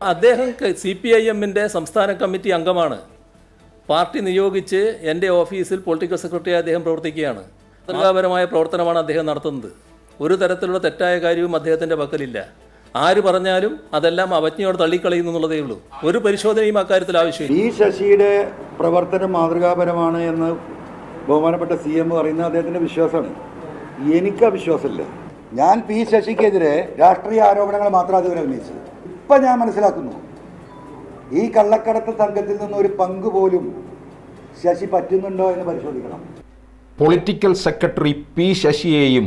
അദ്ദേഹം C P I എമ്മിന്റെ സംസ്ഥാന കമ്മിറ്റി അംഗമാണ്. പാർട്ടി നിയോഗിച്ച് എന്റെ ഓഫീസിൽ പൊളിറ്റിക്കൽ സെക്രട്ടറി അദ്ദേഹം പ്രവർത്തിക്കുകയാണ്. മാതൃകാപരമായ പ്രവർത്തനമാണ് അദ്ദേഹം നടത്തുന്നത്. ഒരു തരത്തിലുള്ള തെറ്റായ കാര്യവും അദ്ദേഹത്തിന്റെ പക്കലില്ല. ആര് പറഞ്ഞാലും അതെല്ലാം അവജ്ഞയോട് തള്ളിക്കളയുന്നു എന്നുള്ളതേ ഉള്ളൂ. ഒരു പരിശോധനയും അക്കാര്യത്തിൽ ആവശ്യമില്ല. ഈ ശശിയുടെ പ്രവർത്തനം മാതൃകാപരമാണ് എന്ന് ബഹുമാനപ്പെട്ട സി എം പറയുന്നത് അദ്ദേഹത്തിന്റെ വിശ്വാസമാണ്. എനിക്ക് ആ വിശ്വാസമില്ല ഞാൻ പി ശശിക്കെതിരെ രാഷ്ട്രീയ ആരോപണങ്ങൾ മാത്രം അതുവരെ ഉന്നയിച്ചത്. ഇപ്പൊ ഞാൻ മനസ്സിലാക്കുന്നു. ഈ കള്ളക്കടത്ത് സംഘത്തിൽ നിന്ന് ഒരു പങ്ക് പോലും ശശി പറ്റുന്നുണ്ടോ എന്ന് പരിശോധിക്കണം. Political secretary P ശശിയെയും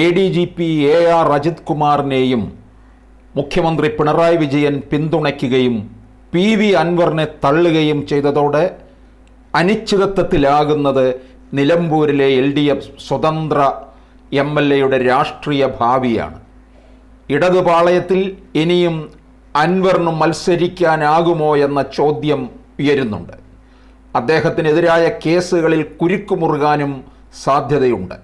A D G P A R Ajith കുമാറിനെയും മുഖ്യമന്ത്രി പിണറായി വിജയൻ പിന്തുണയ്ക്കുകയും പി വി അൻവറിനെ തള്ളുകയും ചെയ്തതോടെ അനിശ്ചിതത്വത്തിലാകുന്നത് നിലമ്പൂരിലെ എൽ ഡി എഫ് സ്വതന്ത്ര എം എൽ എയുടെ രാഷ്ട്രീയ ഭാവിയാണ്. ഇടതുപാളയത്തിൽ ഇനിയും അൻവറിന് മത്സരിക്കാനാകുമോ എന്ന ചോദ്യം ഉയരുന്നുണ്ട്. അദ്ദേഹത്തിനെതിരായ കേസുകളിൽ കുരുക്കുമുറുകാനും സാധ്യതയുണ്ട്.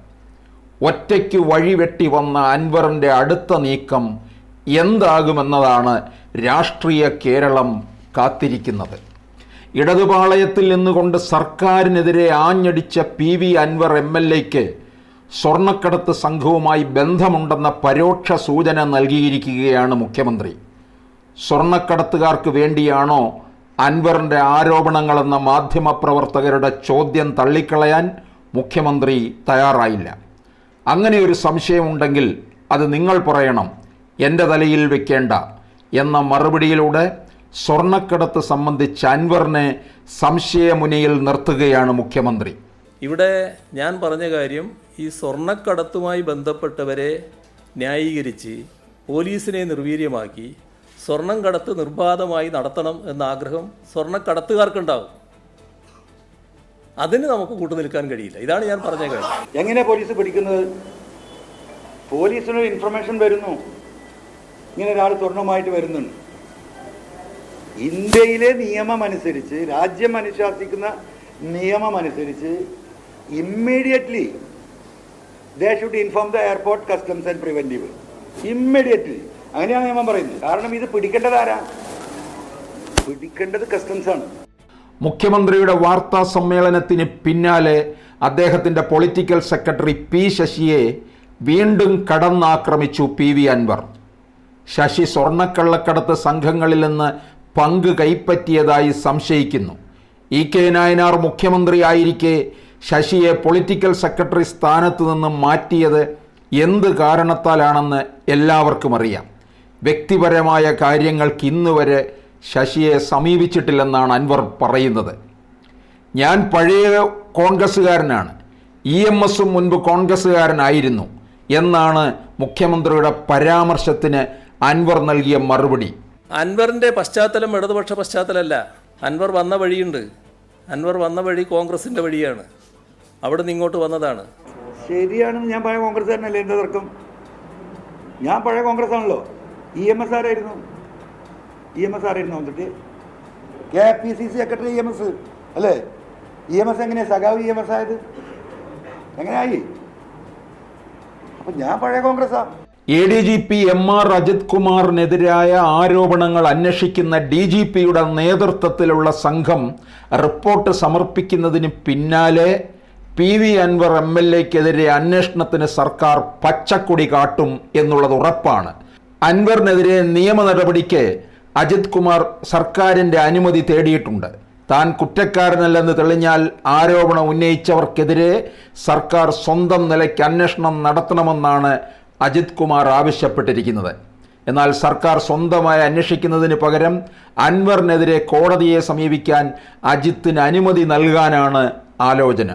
ഒറ്റയ്ക്ക് വഴിവെട്ടി വന്ന അൻവറിന്റെ അടുത്ത നീക്കം എന്താകുമെന്നതാണ് രാഷ്ട്രീയ കേരളം കാത്തിരിക്കുന്നത്. ഇടതുപാളയത്തിൽ നിന്നുകൊണ്ട് സർക്കാരിനെതിരെ ആഞ്ഞടിച്ച P V Anvar M L എക്ക് സ്വർണക്കടത്ത് സംഘവുമായി ബന്ധമുണ്ടെന്ന പരോക്ഷ സൂചന നൽകിയിരിക്കുകയാണ് മുഖ്യമന്ത്രി. സ്വർണക്കടത്തുകാർക്ക് വേണ്ടിയാണോ അൻവറിന്റെ ആരോപണങ്ങളെന്ന മാധ്യമപ്രവർത്തകരുടെ ചോദ്യം തള്ളിക്കളയാൻ മുഖ്യമന്ത്രി തയ്യാറായില്ല. അങ്ങനെ ഒരു സംശയമുണ്ടെങ്കിൽ അത് നിങ്ങൾ പറയണം എന്റെ തലയിൽ വെക്കേണ്ട എന്ന മറുപടിയിലൂടെ സ്വർണക്കടത്ത് സംബന്ധിച്ച് അൻവറിനെ സംശയമുനയിൽ നിർത്തുകയാണ് മുഖ്യമന്ത്രി. ഇവിടെ ഞാൻ പറഞ്ഞ കാര്യം ഈ സ്വർണക്കടത്തുമായി ബന്ധപ്പെട്ടവരെ ന്യായീകരിച്ച് പോലീസിനെ നിർവീര്യമാക്കി സ്വർണം കടത്ത് നിർബാധമായി നടത്തണം എന്ന ആഗ്രഹം സ്വർണക്കടത്തുകാർക്കുണ്ടാവും. അതിന് നമുക്ക് കൂട്ടു നിൽക്കാൻ കഴിയില്ല. ഇതാണ് ഞാൻ പറഞ്ഞ കാര്യം. എങ്ങനെ പോലീസ് പിടിക്കുന്നത്? പോലീസിന് ഇൻഫർമേഷൻ വരുന്നു. ഇങ്ങനെ ഒരാൾ സ്വർണമായിട്ട് വരുന്നുണ്ട്. ഇന്ത്യയിലെ നിയമം അനുസരിച്ച് രാജ്യം അനുശാസിക്കുന്ന നിയമം അനുസരിച്ച് immediately they should inform the airport customs and preventive immediately അങ്ങനെയാണ് നിയമം പറയുന്നത്. കാരണം ഇത് പിടിക്കേണ്ടത് ആരാ? പിടിക്കേണ്ടത് കസ്റ്റംസ് ആണ്. മുഖ്യമന്ത്രിയുടെ വാർത്താ സമ്മേളനത്തിന് പിന്നാലെ അദ്ദേഹത്തിന്റെ പൊളിറ്റിക്കൽ സെക്രട്ടറി പി ശശിയെ വീണ്ടും കടന്നാക്രമിച്ചു പി വി അൻവർ. ശശി സ്വർണക്കള്ളക്കടത്ത് സംഘങ്ങളിൽ നിന്ന് പങ്ക് കൈപ്പറ്റിയതായി സംശയിക്കുന്നു. ഇ കെ നായനാർ മുഖ്യമന്ത്രിയായിരിക്കെ ശശിയെ പൊളിറ്റിക്കൽ സെക്രട്ടറി സ്ഥാനത്ത് നിന്ന് മാറ്റിയത് എന്ത് കാരണത്താലാണെന്ന് എല്ലാവർക്കും അറിയാം. വ്യക്തിപരമായ കാര്യങ്ങൾക്ക് ഇന്ന് വരെ ശശിയെ സമീപിച്ചിട്ടില്ലെന്നാണ് അൻവർ പറയുന്നത്. ഞാൻ പഴയ കോൺഗ്രസ്സുകാരനാണ്. ഇ എം എസും മുൻപ് കോൺഗ്രസ്സുകാരനായിരുന്നു എന്നാണ് മുഖ്യമന്ത്രിയുടെ പരാമർശത്തിന് അൻവർ നൽകിയ മറുപടി. അൻവറിന്റെ പശ്ചാത്തലം ഇടതുപക്ഷ പശ്ചാത്തലമല്ല. അൻവർ വന്ന വഴിയുണ്ട്. അൻവർ വന്ന വഴി കോൺഗ്രസിന്റെ വഴിയാണ്. അവിടെ നിന്ന് ഇങ്ങോട്ട് വന്നതാണ്. ശരിയാണെന്ന് ഞാൻ പഴയ കോൺഗ്രസ് തന്നെയല്ലേ എന്റെ തർക്കം? ഞാൻ പഴയ കോൺഗ്രസ് ആണല്ലോ ഇ എം എസ് ആരായിരുന്നു? ഇ എം എസ് ആരായിരുന്നു വന്നിട്ട്? K P C C secretary E M S അല്ലേ? ഇ എം എസ് എങ്ങനെയാ? സഖാവ് ഇ എം എസ് ആയത്? എങ്ങനെയായി? അപ്പം ഞാൻ പഴയ കോൺഗ്രസ്സാ. A D G P M R Ajith കുമാറിനെതിരായ ആരോപണങ്ങൾ അന്വേഷിക്കുന്ന ഡി ജി പിയുടെ നേതൃത്വത്തിലുള്ള സംഘം റിപ്പോർട്ട് സമർപ്പിക്കുന്നതിന് പിന്നാലെ P V Anvar M L എക്കെതിരെ അന്വേഷണത്തിന് സർക്കാർ പച്ചക്കൊടി കാട്ടും എന്നുള്ളത് ഉറപ്പാണ്. അൻവറിനെതിരെ നിയമ നടപടിക്ക് അജിത് കുമാർ സർക്കാരിന്റെ അനുമതി തേടിയിട്ടുണ്ട്. താൻ കുറ്റക്കാരനല്ലെന്ന് തെളിഞ്ഞാൽ ആരോപണം ഉന്നയിച്ചവർക്കെതിരെ സർക്കാർ സ്വന്തം നിലയ്ക്ക് അന്വേഷണം നടത്തണമെന്നാണ് അജിത് കുമാർ ആവശ്യപ്പെട്ടിരിക്കുന്നത്. എന്നാൽ സർക്കാർ സ്വന്തമായി അന്വേഷിക്കുന്നതിന് പകരം അൻവറിനെതിരെ കോടതിയെ സമീപിക്കാൻ അജിത്തിന് അനുമതി നൽകാനാണ് ആലോചന.